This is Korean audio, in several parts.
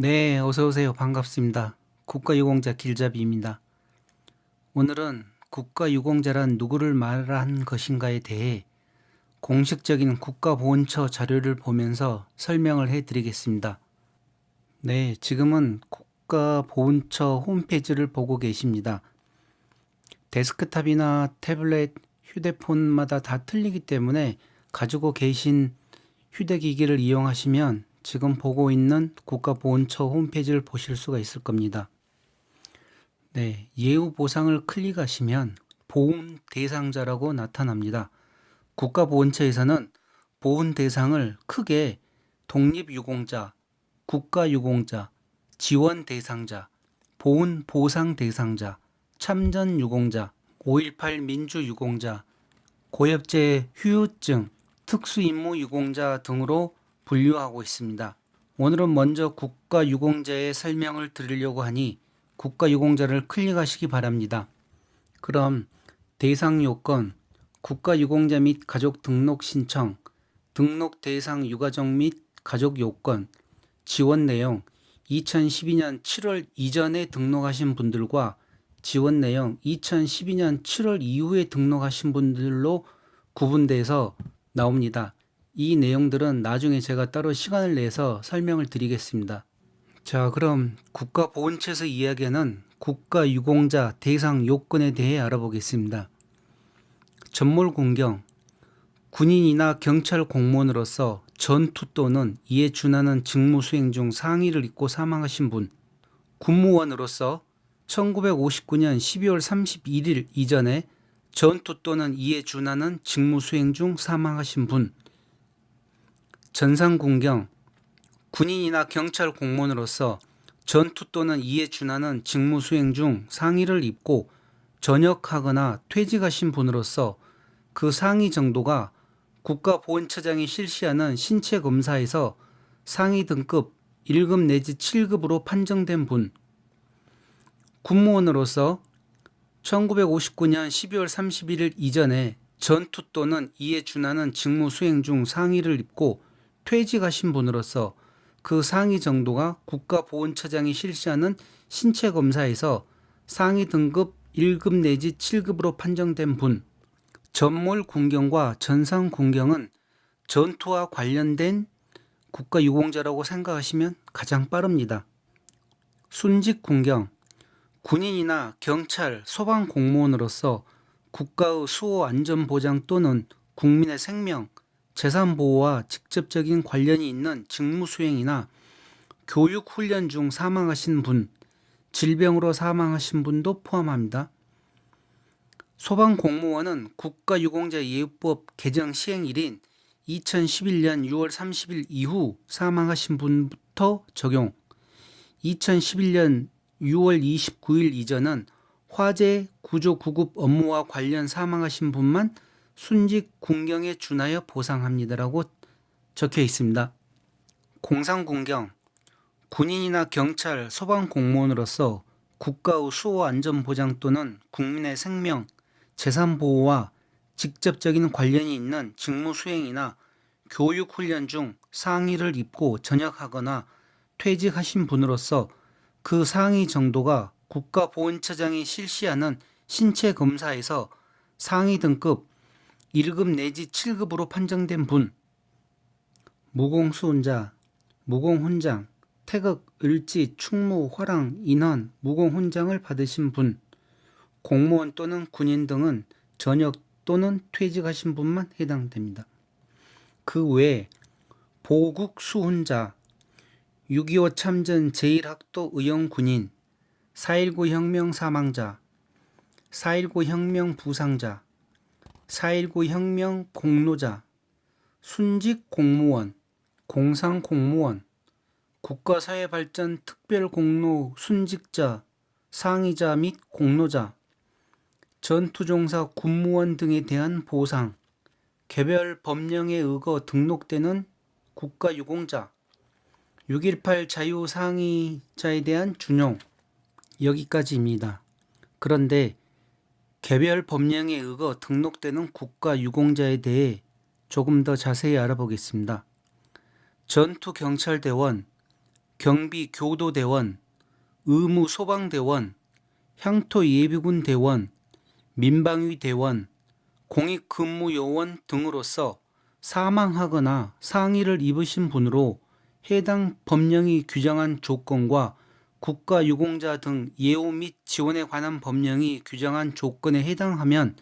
네, 어서 오세요. 반갑습니다. 국가유공자 길잡이입니다. 오늘은 국가유공자란 누구를 말한 것인가에 대해 공식적인 국가보훈처 자료를 보면서 설명을 해 드리겠습니다. 네, 지금은 국가보훈처 홈페이지를 보고 계십니다. 데스크탑이나 태블릿, 휴대폰마다 다 틀리기 때문에 가지고 계신 휴대기기를 이용하시면 지금 보고 있는 국가보훈처 홈페이지를 보실 수가 있을 겁니다. 네, 예우 보상을 클릭하시면 보훈 대상자라고 나타납니다. 국가보훈처에서는 보훈 대상을 크게 독립유공자, 국가유공자, 지원 대상자, 보훈 보상 대상자, 참전 유공자, 5.18 민주 유공자, 고엽제 휴유증, 특수임무 유공자 등으로 분류하고 있습니다. 오늘은 먼저 국가유공자의 설명을 드리려고 하니 국가유공자를 클릭하시기 바랍니다. 그럼 대상 요건, 국가유공자 및 가족 등록 신청, 등록 대상 유가족 및 가족 요건, 지원 내용, 2012년 7월 이전에 등록하신 분들과 지원 내용 2012년 7월 이후에 등록하신 분들로 구분돼서 나옵니다. 이 내용들은 나중에 제가 따로 시간을 내서 설명을 드리겠습니다. 자, 그럼 국가보훈처에서 이야기하는 국가유공자 대상 요건에 대해 알아보겠습니다. 전몰군경 군인이나 경찰 공무원으로서 전투 또는 이에 준하는 직무 수행 중 상의를 입고 사망하신 분, 군무원으로서 1959년 12월 31일 이전에 전투 또는 이에 준하는 직무 수행 중 사망하신 분, 전상군경 군인이나 경찰 공무원으로서 전투 또는 이에 준하는 직무 수행 중 상의를 입고 전역하거나 퇴직하신 분으로서 그 상의 정도가 국가보훈처장이 실시하는 신체 검사에서 상위 등급 1급 내지 7급으로 판정된 분, 군무원으로서 1959년 12월 31일 이전에 전투 또는 이에 준하는 직무 수행 중 상의를 입고 퇴직하신 분으로서 그 상위 정도가 국가보훈처장이 실시하는 신체 검사에서 상위 등급 1급 내지 7급으로 판정된 분, 전몰 군경과 전상 군경은 전투와 관련된 국가 유공자라고 생각하시면 가장 빠릅니다. 순직 군경, 군인이나 경찰, 소방 공무원으로서 국가의 수호 안전 보장 또는 국민의 생명, 재산 보호와 직접적인 관련이 있는 직무 수행이나 교육 훈련 중 사망하신 분, 질병으로 사망하신 분도 포함합니다. 소방 공무원은 국가유공자 예우법 개정 시행일인 2011년 6월 30일 이후 사망하신 분부터 적용. 2011년 6월 29일 이전은 화재 구조 구급 업무와 관련 사망하신 분만 순직 군경에 준하여 보상합니다라고 적혀 있습니다. 공상 군경 군인이나 경찰, 소방 공무원으로서 국가의 수호 안전 보장 또는 국민의 생명, 재산 보호와 직접적인 관련이 있는 직무 수행이나 교육 훈련 중 상의를 입고 전역하거나 퇴직하신 분으로서 그 상위 정도가 국가보훈처장이 실시하는 신체 검사에서 상위 등급 1급 내지 7급으로 판정된 분, 무공수훈자, 무공훈장, 태극, 을지, 충무, 화랑, 인헌, 무공훈장을 받으신 분, 공무원 또는 군인 등은 전역 또는 퇴직하신 분만 해당됩니다. 그 외에 보국 수훈자, 6.25 참전 제1학도 의용 군인, 4.19 혁명 사망자, 4.19 혁명 부상자, 4.19 혁명 공로자, 순직 공무원, 공상 공무원, 국가사회발전 특별공로 순직자, 상의자 및 공로자, 전투종사 군무원 등에 대한 보상, 개별 법령에 의거 등록되는 국가유공자, 6.18 자유상의자에 대한 준용, 여기까지입니다. 그런데 개별 법령에 의거 등록되는 국가 유공자에 대해 조금 더 자세히 알아보겠습니다. 전투경찰대원, 경비 교도대원, 의무 소방대원, 향토 예비군 대원, 민방위 대원, 공익 근무 요원 등으로서 사망하거나 상해를 입으신 분으로 해당 법령이 규정한 조건과 국가 유공자 등 예우 및 지원에 관한 법령이 규정한 조건에 해당하면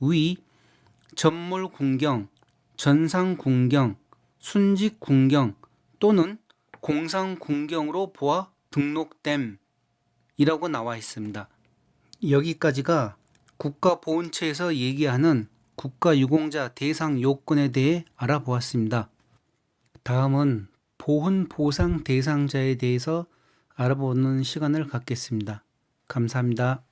위 전몰 군경, 전상 군경, 순직 군경 또는 공상 군경으로 보아 등록됨이라고 나와 있습니다. 여기까지가 국가보훈처에서 얘기하는 국가유공자 대상 요건에 대해 알아보았습니다. 다음은 보훈 보상 대상자에 대해서 알아보는 시간을 갖겠습니다. 감사합니다.